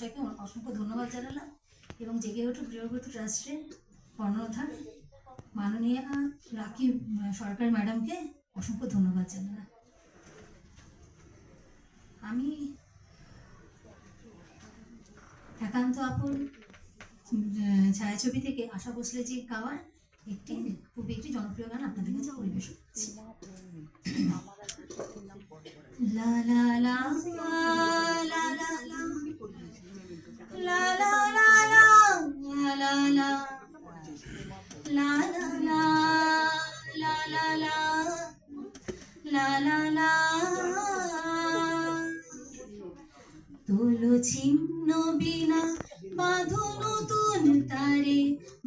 মহাশয়কে অসংখ্য ধন্যবাদ জানালাম এবং জেগে ওঠো গৃহবধূ ট্রাস্টের কর্ণধার মাননীয়া রাকি সরকার ম্যাডামকে অসংখ্য ধন্যবাদ জানালাম আমি একান্ত আপন ছায়াছবি থেকে আশা ভোসলে যে গাওয়ার একটি খুবই একটি জনপ্রিয় গান আপনাদের কাছে পরিবেশন করছি লা লা লা তোলো ছিন্ন বিনা বাঁধো নতুন তারে।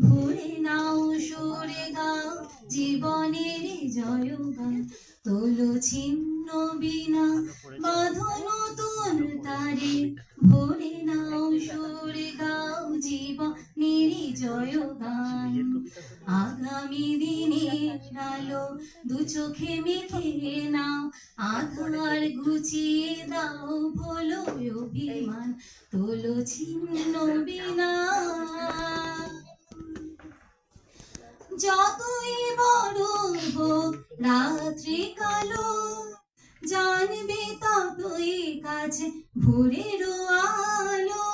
ভরে নাও সরে গাও জীবনের জয় গান তোলো ছিন্ন বিনা বাঁধো নতুন তারে। ভরে নাও সরে গাও জীবনের জয় গান আগামী দিনের আলো দু চোখে মেখে নাও। আধার ঘুচিয়ে দাও, ভোলো যতই বড় হোক রাত্রি কালো, জানবে ততই কাছে ভোরের আলো।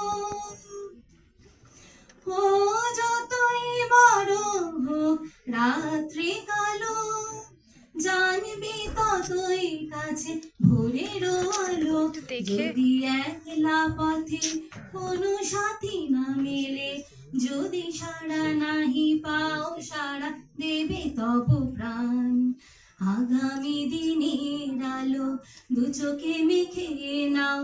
ও যতই বড় হোক রাত্রি কালো ততই কাছে ভোরের আলো। যদি একলা পথে কোনো সাথী না মেলে যদি সাড়া নাহি পাও সাড়া দেবে তব প্রাণ। আগামী দিনের আলো দু চোখে মেখে নাও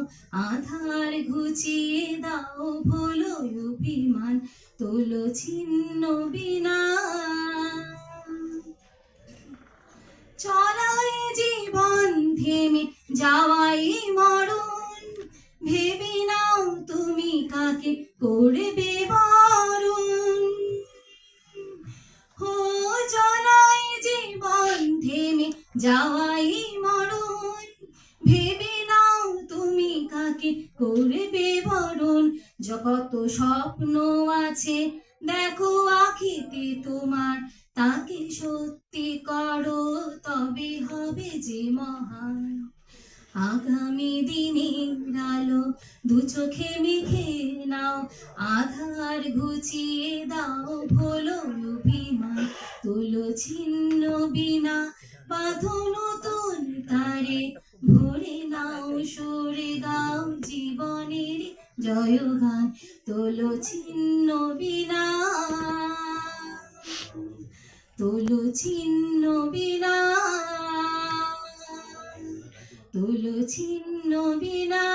আধার ঘুচিয়ে দাও ভোলো অভিমান তোলো ছিন্ন বিনা। থেমে যাওয়াই মরণ। ভেবে নাও তুমি কাকে করবে বরণ। হো চলাই জীবন থেমে যাওয়াই মরণ। ভেবে নাও তুমি কাকে করবে বরণ। জগত স্বপ্ন আছে, দেখো আখিতে তোমার। তাকে সত্যি করো, তবে হবে যে মহান। আগামী দিনের আলো দু চোখে মেখে নাও, আধার ঘুচিয়ে দাও ভোলো অভিমান তোলো ছিন্ন বিনা, বাঁধো নতুন তারে, ভরে নাও সরে, গাও জীবনের জয় গান তোলো ছিন্ন বিনা, তোলো ছিন্ন বিনা তোলো ছিন্ন বিনা